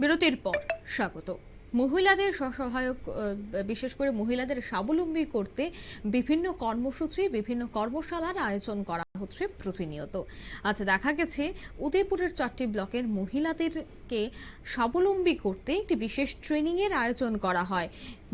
বিরতির পর স্বাগত। মহিলাদের স্বসহায়ক বিশেষ করে মহিলাদের স্বাবলম্বী করতে বিভিন্ন কর্মসূচি, বিভিন্ন কর্মশালার আয়োজন করা হচ্ছে প্রতিনিয়ত। আচ্ছা দেখা গেছে, উদয়পুরের চারটি ব্লকের মহিলাদেরকে স্বাবলম্বী করতে একটি বিশেষ ট্রেনিং এর আয়োজন করা হয়।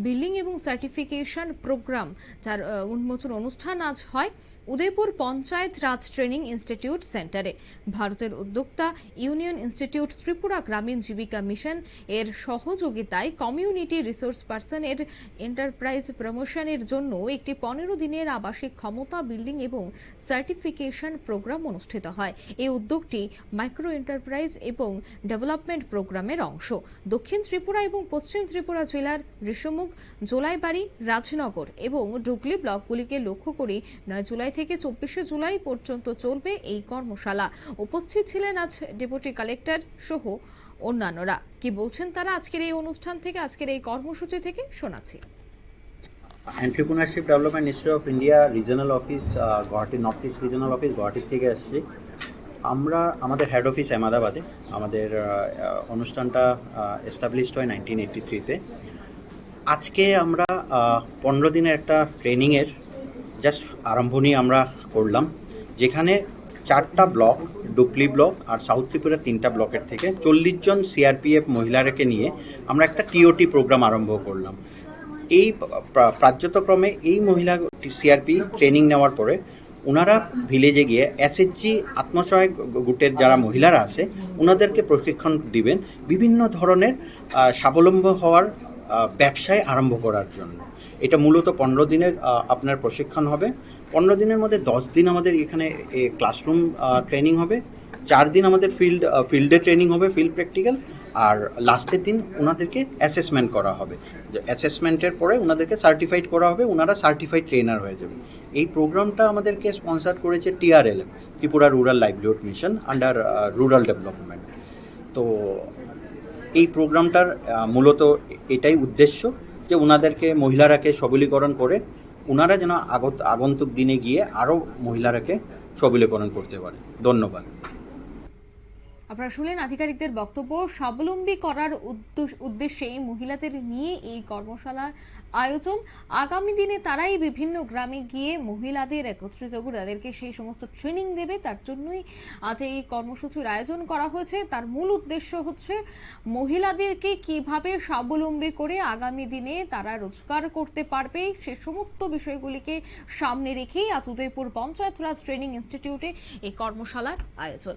বিল্ডিং এবং সার্টিফিকেশন প্রোগ্রাম, যার উন্মোচন অনুষ্ঠান আজ হয় Udaipur Panchayat Raj training institute centre. ভারতের উদ্যোক্তা ইউনিয়ন ইনস্টিটিউট ত্রিপুরা গ্রামীণ জীবিকা মিশন এর সহযোগিতায় কমিউনিটি রিসোর্স পার্সন এর এন্টারপ্রাইজ প্রমোশনের জন্য একটি পনেরো দিনের আবাসিক ক্ষমতা বিল্ডিং এবং সার্টিফিকেশন প্রোগ্রাম অনুষ্ঠিত হয়। এই উদ্যোগটি মাইক্রো এন্টারপ্রাইজ এবং ডেভেলপমেন্ট প্রোগ্রামের অংশ। দক্ষিণ ত্রিপুরা এবং পশ্চিম ত্রিপুরা জেলার ঋষমুখ জোলাইবাড়ি রাজনগর এবং ডুগলি ব্লকগুলিকে লক্ষ্য করে নয় জুলাই থেকে চব্বিশে জুলাই পর্যন্ত চলবে এই কর্মশালা। উপস্থিত ছিলেন আজ ডেপুটি কালেক্টর সহ অন্যান্যরা। কি বলছেন তারা আজকের এই অনুষ্ঠান থেকে? আজকের এই কর্মসূচি থেকে শোনাচ্ছি। Entrepreneurship development institute of India regional office Guwahati north east regional office Guwahati থেকে আসছি। আমরা আমাদের হেড অফিস আহমেদাবাদে আমাদের আহ, অনুষ্ঠানটা এস্টাবলিশড হয় নাইনটিন এইটটি থ্রিতে আজকে আমরা পনেরো দিনের একটা ট্রেনিংয়ের জাস্ট আরম্ভণী আমরা করলাম, যেখানে চারটা ব্লক, ডুপলি ব্লক আর সাউথ ত্রিপুরার তিনটা ব্লকের থেকে চল্লিশ জন সিআরপিএফ মহিলাকে নিয়ে আমরা একটা টিওটি প্রোগ্রাম আরম্ভ করলাম। এই প্রা- প্রাজ্যতক্রমে এই মহিলা সিআরপি ট্রেনিং নেওয়ার পরে ওনারা ভিলেজে গিয়ে এসএসজি আত্মসহায়ক গুটের যারা মহিলারা আছে ওনাদেরকে প্রশিক্ষণ দিবেন। বিভিন্ন ধরনের স্বাবলম্ব হওয়ার ব্যবসায় আরম্ভ করার জন্য। এটা মূলত পনেরো দিনের আপনার প্রশিক্ষণ হবে। পনেরো দিনের মধ্যে দশ দিন আমাদের এখানে ক্লাসরুম ট্রেনিং হবে। চার দিন আমাদের ফিল্ড ফিল্ডে ট্রেনিং হবে ফিল্ড প্র্যাকটিক্যাল আর লাস্টের দিন ওনাদেরকে অ্যাসেসমেন্ট করা হবে। অ্যাসেসমেন্টের পরে ওনাদেরকে সার্টিফাইড করা হবে, ওনারা সার্টিফাইড ট্রেনার হয়ে যাবে। এই প্রোগ্রামটা আমাদেরকে স্পন্সার করেছে TRL Tripura rural livelihood mission under rural development তো এই প্রোগ্রামটার মূলত এটাই উদ্দেশ্য যে ওনাদেরকে মহিলারাকে সবলীকরণ করে ওনারা যেন আগত, আগন্তুক দিনে গিয়ে আরও মহিলারাকে সবলীকরণ করতে পারে। ধন্যবাদ। আপনারা শুনলেন আধিকারিকদের বক্তব্য, স্বাবলম্বী করার উদ্দেশ্য- মহিলাদের নিয়ে এই কর্মশালার আয়োজন। আগামী দিনে তারাই বিভিন্ন গ্রামে গিয়ে মহিলাদের একত্রিত করে তাদেরকে সেই সমস্ত ট্রেনিং দেবে। তার জন্যই আজ এই কর্মসূচির আয়োজন করা হয়েছে। তার মূল উদ্দেশ্য হচ্ছে মহিলাদেরকে কীভাবে স্বাবলম্বী করে আগামী দিনে তারা রোজগার করতে পারবে, সে সমস্ত বিষয়গুলিকে সামনে রেখেই আজ উদয়পুর পঞ্চায়েত রাজ ট্রেনিং ইনস্টিটিউটে এই কর্মশালার আয়োজন।